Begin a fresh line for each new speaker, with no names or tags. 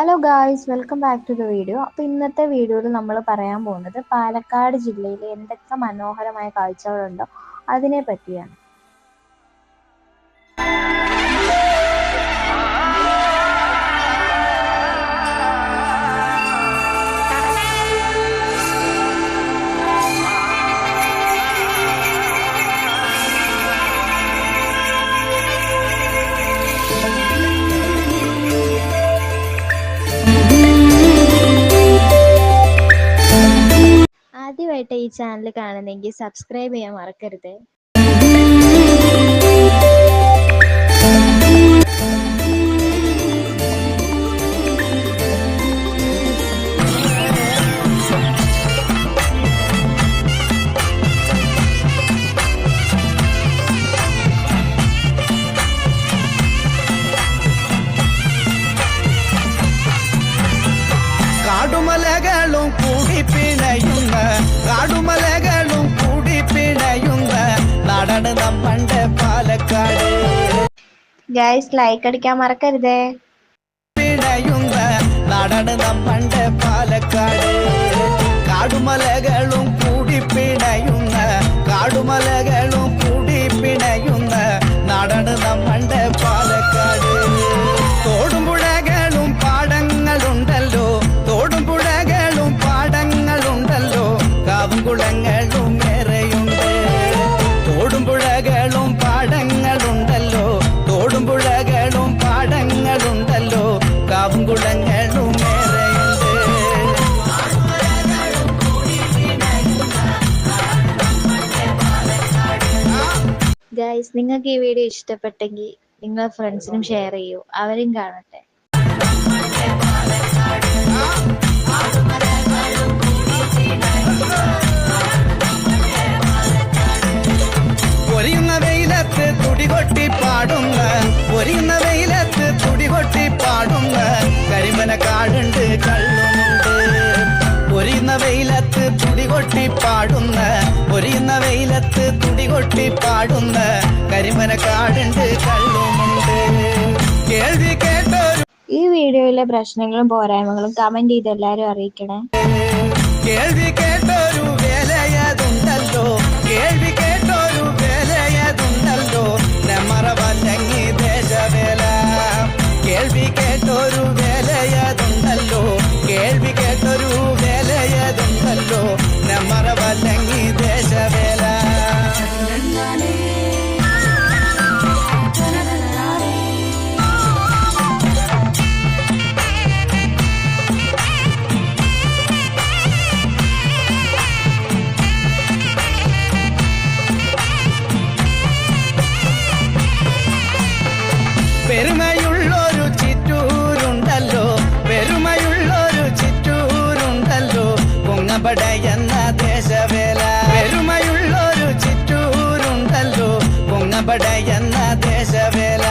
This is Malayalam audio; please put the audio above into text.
Hello guys welcome back to the video അപ്പോൾ ഇന്നത്തെ വീഡിയോയിൽ നമ്മൾ പറയാൻ പോകുന്നത് പാലക്കാട് ജില്ലയിലെ എന്തൊക്കെ മനോഹരമായ കാഴ്ചകളുണ്ടോ? അതിനെ പറ്റിയാണ്. ആദ്യമായിട്ട് ഈ ചാനൽ കാണുന്നെങ്കിൽ സബ്സ്ക്രൈബ് ചെയ്യാൻ മറക്കരുത്.
കാടുമലകളും കൂടി പിണയുന്ന കാടുമലകളും കൂടി പിണയുന്ന നടണ് നമ്മണ്ട് പാലക്കാട്
ഗായ്സ് ലൈക്ക് അടിക്കാൻ മറക്കരുതേ
പിണയുന്ന നടണ് നമ്മണ്ട് പാലക്കാട് കാടുമലകളും കൂടി പിണയുന്ന കാടുമലകളും കാവും ഏറെയുണ്ട്. തോടുംപുഴകളും പാടങ്ങളുണ്ടല്ലോ. തോടുംപുഴകളും പാടങ്ങളുണ്ടല്ലോ. കാവും കുളങ്ങളും ഏറെയുണ്ട്.
ഗായ്സ് നിങ്ങൾക്ക് ഈ വീഡിയോ ഇഷ്ടപ്പെട്ടെങ്കിൽ നിങ്ങളെ ഫ്രണ്ട്സിനും ഷെയർ ചെയ്യൂ. അവരും കാണട്ടെ.
വെയിലത്ത് തുടികൊട്ടി പാടുന്ന പൊരിയുന്ന വെയിലത്ത് തുടികൊട്ടി പാടുന്ന കരിമന കാടുണ്ട് കള്ളുമുണ്ട്. പൊരിയുന്ന വെയിലത്ത് തുടികൊട്ടി പാടുന്ന. പൊരിയുന്ന വെയിലത്ത് തുടികൊട്ടി പാടുന്ന. കരിമന കാടുണ്ട് കള്ളുമുണ്ട്. കേൾവി കേട്ടൊരു
ഈ വീഡിയോയിലെ പ്രശ്നങ്ങളും പോരായ്മകളും കമന്റ് ചെയ്ത് എല്ലാവരും അറിയിക്കണേ.
കേൾവി കേട്ടൊരു నెమ్మరవల్లంగి దేశవేళ. பெருமை പൊങ്ങപട എന്ന ദേശവേല പെരുമയുള്ളൊരു ചിറ്റൂരുണ്ടല്ലോ പൊങ്ങപട എന്ന ദേശവേല